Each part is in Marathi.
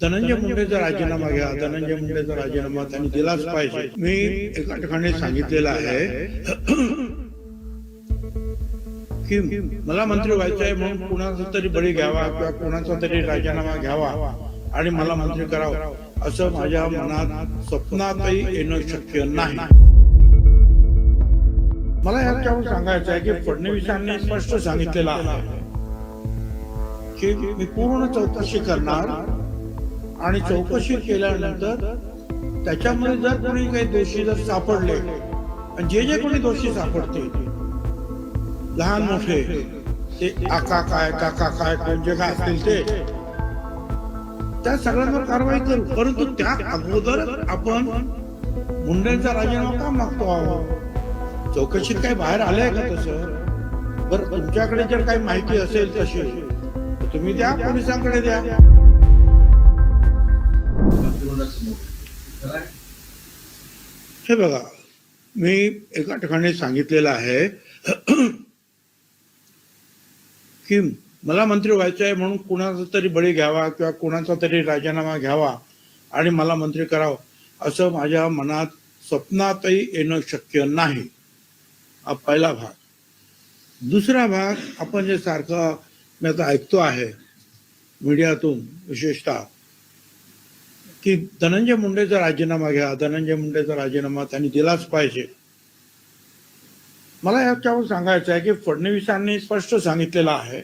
धनंजय मुंडेचा राजीनामा घ्या धनंजय मुंडेचा राजीनामा त्यांनी दिलाच पाहिजे. मी एका ठिकाणी सांगितलेलं आहे. की मला मंत्री व्हायचं आहे म्हणून कुणाचा तरी बळी घ्यावा किंवा कुणाचा तरी राजीनामा घ्यावा आणि मला मंत्री करावं. असं माझ्या मनात स्वप्नातही येणं शक्य नाही. मला याच्यावर सांगायचं आहे की फडणवीसांनी स्पष्ट सांगितलेलं आहे. की मी पूर्ण चौकशी करणार आणि चौकशी केल्यानंतर त्याच्यामध्ये जर कोणी काही दोषी जर सापडले आणि जे जे कोणी दोषी सापडतील लहान मोठे ते आका काय काका काय कोण जे काय असतील ते त्या सगळ्यांवर कारवाई करू. परंतु त्या अगोदर आपण मुंडेंचा राजीनामा का मागतो आहोत चौकशीत काही बाहेर आलंय का तसं? बरं तुमच्याकडे जर काही माहिती असेल तशी तुम्ही द्या पोलिसांकडे द्या. हे बघा मी एका ठिकाणी सांगितलेलं आहे की मला मंत्री व्हायचं आहे म्हणून कुणाचा तरी बळी घ्यावा किंवा कुणाचा तरी राजीनामा घ्यावा आणि मला मंत्री करावं असं माझ्या मनात स्वप्नातही येणं शक्य नाही. हा पहिला भाग. दुसरा भाग आपण जे सारखं मी आता ऐकतो आहे मीडियातून विशेषतः की धनंजय मुंडेचा राजीनामा घ्या धनंजय मुंडेचा राजीनामा त्यांनी दिलाच पाहिजे. मला याच्यावर सांगायचं आहे की फडणवीसांनी स्पष्ट सांगितलेलं आहे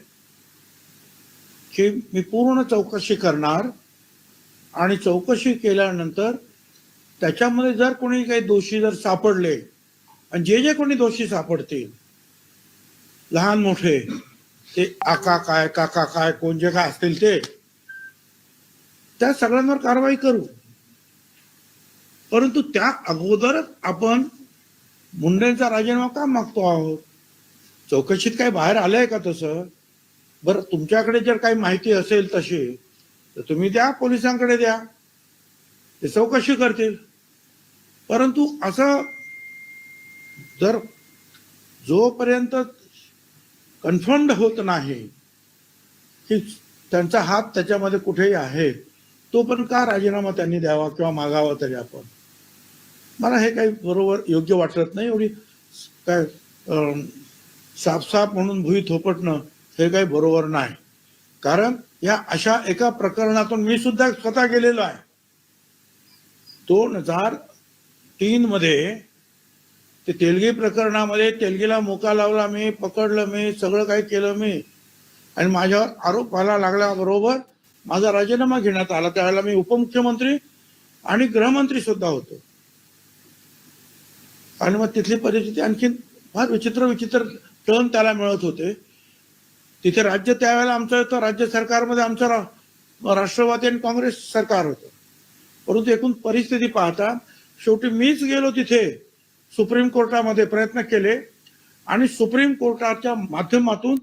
की मी पूर्ण चौकशी करणार आणि चौकशी केल्यानंतर त्याच्यामध्ये जर कोणी काही दोषी जर सापडले आणि जे जे कोणी दोषी सापडतील लहान मोठे ते आका काय काका काय कोण जे काय असतील ते त्या सगळ्यांवर कारवाई करू. परंतु त्या अगोदरच आपण मुंडेंचा राजीनामा का मागतो आहोत? चौकशीत काही बाहेर आलंय का तसं? बरं तुमच्याकडे जर काही माहिती असेल तशी तर तुम्ही द्या पोलिसांकडे द्या. ते चौकशी करतील. परंतु असं जर जोपर्यंत कन्फर्म्ड होत नाही की त्यांचा हात त्याच्यामध्ये कुठेही आहे तो पण का राजीनामा त्यांनी द्यावा किंवा मागावा तरी आपण? मला हे काही बरोबर योग्य वाटत नाही. एवढी काय साफसाफ म्हणून भुई थोपटणं हे काही बरोबर नाही. कारण या अशा एका प्रकरणातून मी सुद्धा स्वतः गेलेलो आहे. दोन हजार तीन मध्ये ते तेलगी प्रकरणामध्ये तेलगीला मोका लावला मी पकडलं मी सगळं काही केलं मी. आणि माझ्यावर आरोप व्हायला लागल्याबरोबर माझा राजीनामा घेण्यात आला. त्यावेळेला मी उपमुख्यमंत्री आणि गृहमंत्री सुद्धा होतो. आणि मग तिथली परिस्थिती आणखीन फार विचित्र विचित्र टर्न त्याला मिळत होते. तिथे राज्य त्यावेळेला आमचं होतं राज्य सरकारमध्ये आमचं रा- राष्ट्रवादी आणि काँग्रेस सरकार होतं. परंतु एकूण परिस्थिती पाहता शेवटी मीच गेलो तिथे सुप्रीम कोर्टामध्ये प्रयत्न केले. आणि सुप्रीम कोर्टाच्या माध्यमातून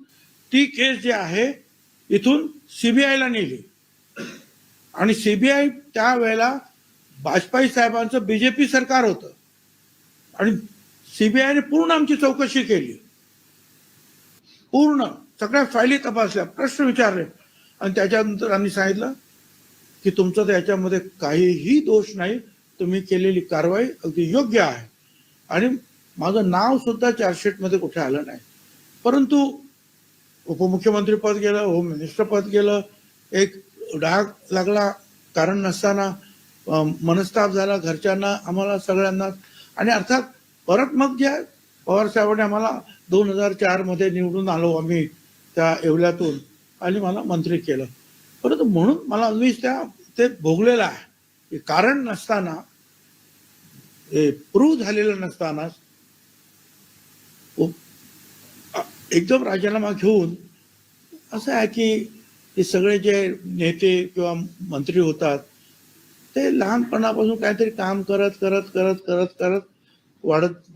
ती केस जी आहे इथून सीबीआयला नेली. आणि सीबीआय त्यावेळेला वाजपेयी साहेबांचं बीजेपी सरकार होतं. आणि सीबीआयने पूर्ण आमची चौकशी केली. पूर्ण सगळ्या फायली तपासल्या प्रश्न विचारले. आणि त्याच्यानंतर आम्ही सांगितलं की तुमचं त्याच्यामध्ये काहीही दोष नाही तुम्ही केलेली कारवाई अगदी योग्य आहे. आणि माझं नाव सुद्धा चार्जशीटमध्ये कुठे आलं नाही. परंतु उपमुख्यमंत्री पद गेलं होम मिनिस्टर पद गेलं एक डाग लागला कारण नसताना मनस्ताप झाला घरच्यांना आम्हाला सगळ्यांना. आणि अर्थात परत मग जे आहे, पवार साहेबांनी आम्हाला दोन हजार चारमध्ये निवडून आलो आम्ही त्या येवल्यातून आणि मला मंत्री केलं. परंतु म्हणून मला मीच त्या ते भोगलेलं आहे. की कारण नसताना हे प्रूव्ह झालेलं नसतानाच एकदम राजीनामा घेऊन असं आहे की हे सगळे जे नेते किंवा मंत्री होतात ते लहानपणापासून काहीतरी काम करत करत करत करत करत वाढत